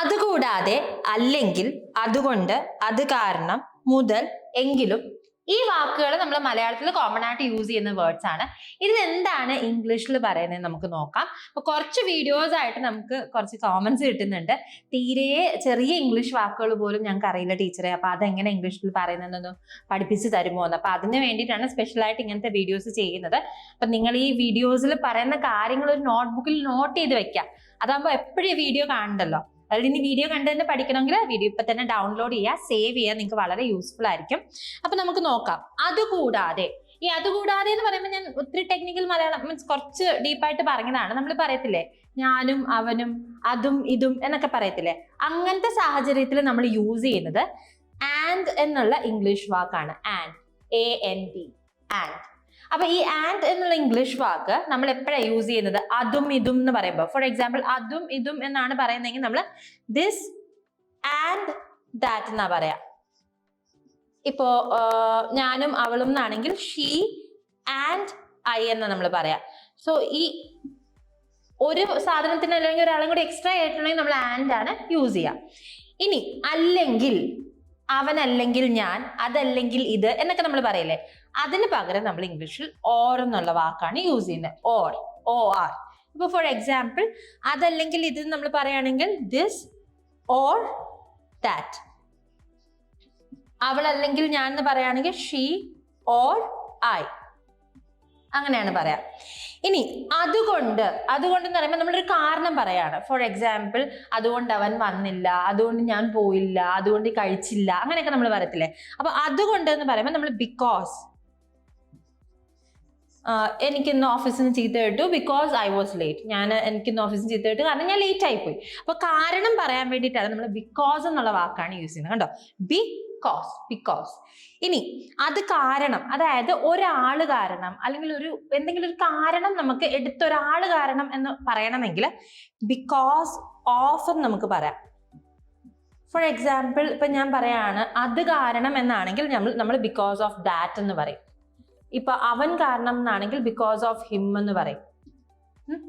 അതുകൂടാതെ അല്ലെങ്കിൽ അതുകൊണ്ട് അത് കാരണം മുതൽ എങ്കിലും ഈ വാക്കുകൾ നമ്മൾ മലയാളത്തിൽ കോമൺ ആയിട്ട് യൂസ് ചെയ്യുന്ന വേർഡ്സ് ആണ്. ഇതിൽ എന്താണ് ഇംഗ്ലീഷിൽ പറയുന്നത് നമുക്ക് നോക്കാം. അപ്പൊ കുറച്ച് വീഡിയോസ് ആയിട്ട് നമുക്ക് കുറച്ച് കോമൻസ് കിട്ടുന്നുണ്ട്. തീരെ ചെറിയ ഇംഗ്ലീഷ് വാക്കുകൾ പോലും ഞങ്ങൾക്ക് അറിയില്ല ടീച്ചറെ. അപ്പൊ അതെങ്ങനെ ഇംഗ്ലീഷിൽ പറയുന്നതെന്നൊന്ന് പഠിപ്പിച്ച് തരുമോ എന്ന്. അപ്പൊ അതിന് വേണ്ടിയിട്ടാണ് സ്പെഷ്യൽ ആയിട്ട് ഇങ്ങനത്തെ വീഡിയോസ് ചെയ്യുന്നത്. അപ്പൊ നിങ്ങൾ ഈ വീഡിയോസിൽ പറയുന്ന കാര്യങ്ങൾ ഒരു നോട്ട്ബുക്കിൽ നോട്ട് ചെയ്ത് വെക്കാം. അതാകുമ്പോൾ എപ്പോഴും വീഡിയോ കാണണ്ടല്ലോ. അതിൽ ഇനി വീഡിയോ കണ്ടു തന്നെ പഠിക്കണമെങ്കിൽ വീഡിയോ ഇപ്പൊ തന്നെ ഡൗൺലോഡ് ചെയ്യുക സേവ് ചെയ്യുക. നിങ്ങൾക്ക് വളരെ യൂസ്ഫുൾ ആയിരിക്കും. അപ്പൊ നമുക്ക് നോക്കാം. അതുകൂടാതെ ഈ അതുകൂടാതെ എന്ന് പറയുമ്പോൾ ഞാൻ ഒത്തിരി ടെക്നിക്കൽ മലയാളം മീൻസ് കുറച്ച് ഡീപ്പായിട്ട് പറഞ്ഞതാണ്. നമ്മൾ പറയത്തില്ലേ ഞാനും അവനും അതും ഇതും എന്നൊക്കെ പറയത്തില്ലേ? അങ്ങനത്തെ സാഹചര്യത്തിൽ നമ്മൾ യൂസ് ചെയ്യുന്നത് ആൻഡ് എന്നുള്ള ഇംഗ്ലീഷ് വാക്കാണ്. And A N D and അപ്പൊ ഈ ആൻഡ് എന്നുള്ള ഇംഗ്ലീഷ് വാക്ക് നമ്മൾ എപ്പോഴാണ് യൂസ് ചെയ്യുന്നത്? അതും ഇതും എന്ന് പറയുമ്പോൾ ഫോർ എക്സാമ്പിൾ അതും ഇതും എന്നാണ് പറയുന്നതെങ്കിൽ നമ്മൾ ദിസ് ആൻഡ് ദാറ്റ് എന്നാ പറയാ. ഇപ്പോ ഞാനും അവളും എന്നാണെങ്കിൽ ഷീ ആൻഡ് ഐ എന്ന് നമ്മൾ പറയാം. സോ ഈ ഒരു സാധനത്തിന് അല്ലെങ്കിൽ ഒരാളും കൂടി എക്സ്ട്രാ ആയിട്ടുണ്ടെങ്കിൽ നമ്മൾ ആൻഡ് ആണ് യൂസ് ചെയ്യാം. ഇനി അല്ലെങ്കിൽ അവനല്ലെങ്കിൽ ഞാൻ അതല്ലെങ്കിൽ ഇത് എന്നൊക്കെ നമ്മൾ പറയില്ലേ? അതിന് പകരം നമ്മൾ ഇംഗ്ലീഷിൽ ഓർ എന്നുള്ള വാക്കാണ് യൂസ് ചെയ്യുന്നത് ഓർ ഓ ആർ ഇപ്പൊ ഫോർ എക്സാമ്പിൾ അതല്ലെങ്കിൽ ഇത് നമ്മൾ പറയുകയാണെങ്കിൽ ദിസ് ഓർ ദാറ്റ് അവൾ അല്ലെങ്കിൽ ഞാൻ എന്ന് പറയുകയാണെങ്കിൽ ഷീ ഓർ ഐ അങ്ങനെയാണ് പറയാം. ഇനി അതുകൊണ്ട് അതുകൊണ്ട് എന്ന് പറയുമ്പോൾ നമ്മളൊരു കാരണം പറയാണ്. ഫോർ എക്സാമ്പിൾ അതുകൊണ്ട് അവൻ വന്നില്ല അതുകൊണ്ട് ഞാൻ പോയില്ല അതുകൊണ്ട് കഴിച്ചില്ല അങ്ങനെയൊക്കെ നമ്മൾ പറയത്തില്ലേ? അപ്പൊ അതുകൊണ്ട് എന്ന് പറയുമ്പോൾ നമ്മൾ ബിക്കോസ് എനിക്കിന്ന് ഓഫീസിൽ നിന്ന് ചീത്ത കിട്ടു ബിക്കോസ് ഐ വാസ് ലേറ്റ് ഞാൻ എനിക്കിന്ന് ഓഫീസിൽ ചീത്ത കിട്ടു കാരണം ഞാൻ ലേറ്റ് ആയിപ്പോയി. അപ്പൊ കാരണം പറയാൻ വേണ്ടിയിട്ടാണ് നമ്മൾ ബിക്കോസ് എന്നുള്ള വാക്കാണ് യൂസ് ചെയ്യുന്നത്. കണ്ടോ? ബിക്കോസ് ബിക്കോസ് ഇനി അത് കാരണം അതായത് ഒരാൾ കാരണം അല്ലെങ്കിൽ ഒരു എന്തെങ്കിലും ഒരു കാരണം നമുക്ക് എടുത്തൊരാൾ കാരണം എന്ന് പറയണമെങ്കിൽ ബിക്കോസ് ഓഫ് എന്ന് നമുക്ക് പറയാം. ഫോർ എക്സാമ്പിൾ ഇപ്പൊ ഞാൻ പറയാണ് അത് കാരണം എന്നാണെങ്കിൽ നമ്മൾ നമ്മൾ ബിക്കോസ് ഓഫ് ദാറ്റ് എന്ന് പറയും. ഇപ്പൊ അവൻ കാരണം എന്നാണെങ്കിൽ ബിക്കോസ് ഓഫ് ഹിം എന്ന് പറയും.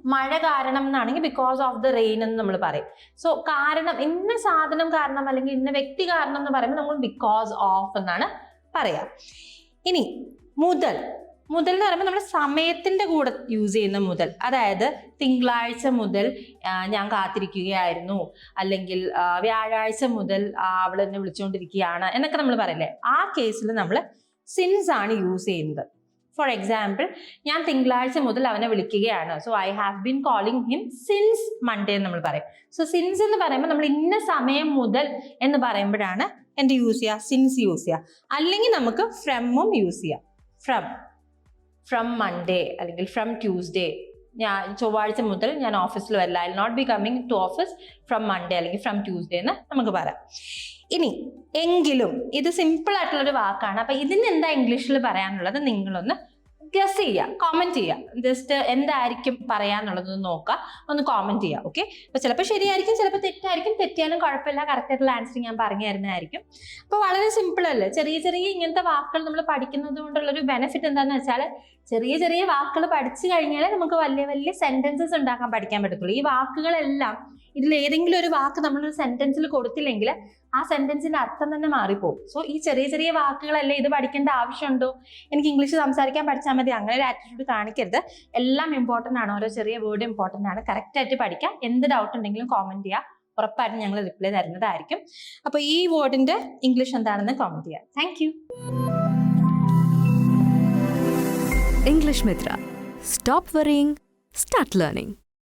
മഴ കാരണം എന്നാണെങ്കിൽ ബിക്കോസ് ഓഫ് ദ റെയിൻ എന്ന് നമ്മൾ പറയും. സോ കാരണം ഇന്ന സാധനം കാരണം അല്ലെങ്കിൽ ഇന്ന വ്യക്തി കാരണം എന്ന് പറയുമ്പോൾ നമ്മൾ ബിക്കോസ് ഓഫ് എന്നാണ് പറയാ. ഇനി മുതൽ. മുതൽ എന്ന് പറയുമ്പോൾ നമ്മുടെ സമയത്തിന്റെ കൂടെ യൂസ് ചെയ്യുന്ന മുതൽ. അതായത് തിങ്കളാഴ്ച മുതൽ ഞാൻ കാത്തിരിക്കുകയായിരുന്നു. അല്ലെങ്കിൽ വ്യാഴാഴ്ച മുതൽ അവൾ എന്നെ വിളിച്ചുകൊണ്ടിരിക്കുകയാണ് എന്നൊക്കെ നമ്മൾ പറയില്ലേ? ആ കേസിൽ നമ്മൾ സിൻസ് ആണ് യൂസ് ചെയ്യുന്നത്. ഫോർ എക്സാമ്പിൾ ഞാൻ തിങ്കളാഴ്ച മുതൽ അവനെ വിളിക്കുകയാണ്. So I have been calling him since Monday എന്ന് നമ്മൾ പറയും. സോ സിൻസ് എന്ന് പറയുമ്പോൾ നമ്മൾ ഇന്ന സമയം മുതൽ എന്ന് പറയുമ്പോഴാണ് എന്ത് യൂസ് ചെയ്യുക? സിൻസ് യൂസ് ചെയ്യുക. അല്ലെങ്കിൽ നമുക്ക് ഫ്രമും യൂസ് ചെയ്യാം. ഫ്രം ഫ്രം മൺഡേ അല്ലെങ്കിൽ ഫ്രം ട്യൂസ്ഡേ ഞാൻ ചൊവ്വാഴ്ച മുതൽ ഞാൻ ഓഫീസിൽ വരില്ല. I not be coming to office from Monday അല്ലെങ്കിൽ ഫ്രം ട്യൂസ്ഡേ എന്ന് നമുക്ക് പറയാം. ഇനി എങ്കിലും ഇത് സിമ്പിൾ ആയിട്ടുള്ള ഒരു വാക്കാണ്. അപ്പൊ ഇതിന് എന്താ ഇംഗ്ലീഷിൽ പറയാനുള്ളത് നിങ്ങളൊന്ന് ഗസ് ചെയ്യുക കോമെന്റ് ചെയ്യുക ജസ്റ്റ് എന്തായിരിക്കും പറയാന്നുള്ളത് നോക്കുക ഒന്ന് കോമെന്റ് ചെയ്യുക ഓക്കെ അപ്പൊ ചിലപ്പോൾ ശരിയായിരിക്കും ചിലപ്പോൾ തെറ്റായിരിക്കും. തെറ്റിയാലും കുഴപ്പമില്ല. കറക്റ്റ് ആയിട്ടുള്ള ആൻസർ ഞാൻ പറഞ്ഞു തരുന്നതായിരിക്കും. അപ്പൊ വളരെ സിമ്പിൾ അല്ലേ? ചെറിയ ചെറിയ ഇങ്ങനത്തെ വാക്കുകൾ നമ്മൾ പഠിക്കുന്നത് കൊണ്ടുള്ള ഒരു ബെനിഫിറ്റ് എന്താണെന്ന് വെച്ചാൽ ചെറിയ ചെറിയ വാക്കുകൾ പഠിച്ചു കഴിഞ്ഞാൽ നമുക്ക് വലിയ വലിയ സെന്റൻസസ് ഉണ്ടാക്കാൻ പഠിക്കാൻ പറ്റത്തുള്ളൂ. ഈ വാക്കുകളെല്ലാം ഇതിൽ ഏതെങ്കിലും ഒരു വാക്ക് നമ്മളൊരു സെന്റൻസിൽ കൊടുത്തില്ലെങ്കിൽ ആ സെന്റൻസിന്റെ അർത്ഥം തന്നെ മാറിപ്പോകും സോ ഈ ചെറിയ ചെറിയ വാക്കുകളല്ലേ ഇത് പഠിക്കേണ്ട ആവശ്യമുണ്ടോ? എനിക്ക് ഇംഗ്ലീഷ് സംസാരിക്കാൻ പഠിച്ചാൽ മതി. അങ്ങനെ ഒരു ആറ്റിറ്റ്യൂഡ് കാണിക്കരുത്. എല്ലാം ഇമ്പോർട്ടന്റ് ആണ്. ഓരോ ചെറിയ വേർഡ് ഇമ്പോർട്ടന്റ് ആണ്. കറക്റ്റ് ആയിട്ട് പഠിക്കാം. എന്ത് ഡൗട്ട് ഉണ്ടെങ്കിലും കോമന്റ് ചെയ്യുക ഉറപ്പായിട്ടും ഞങ്ങൾ റിപ്ലൈ തരുന്നതായിരിക്കും. അപ്പോൾ ഈ വേർഡിന്റെ ഇംഗ്ലീഷ് എന്താണെന്ന് കോമന്റ് ചെയ്യാം. Thank you English Mitra stop worrying start learning.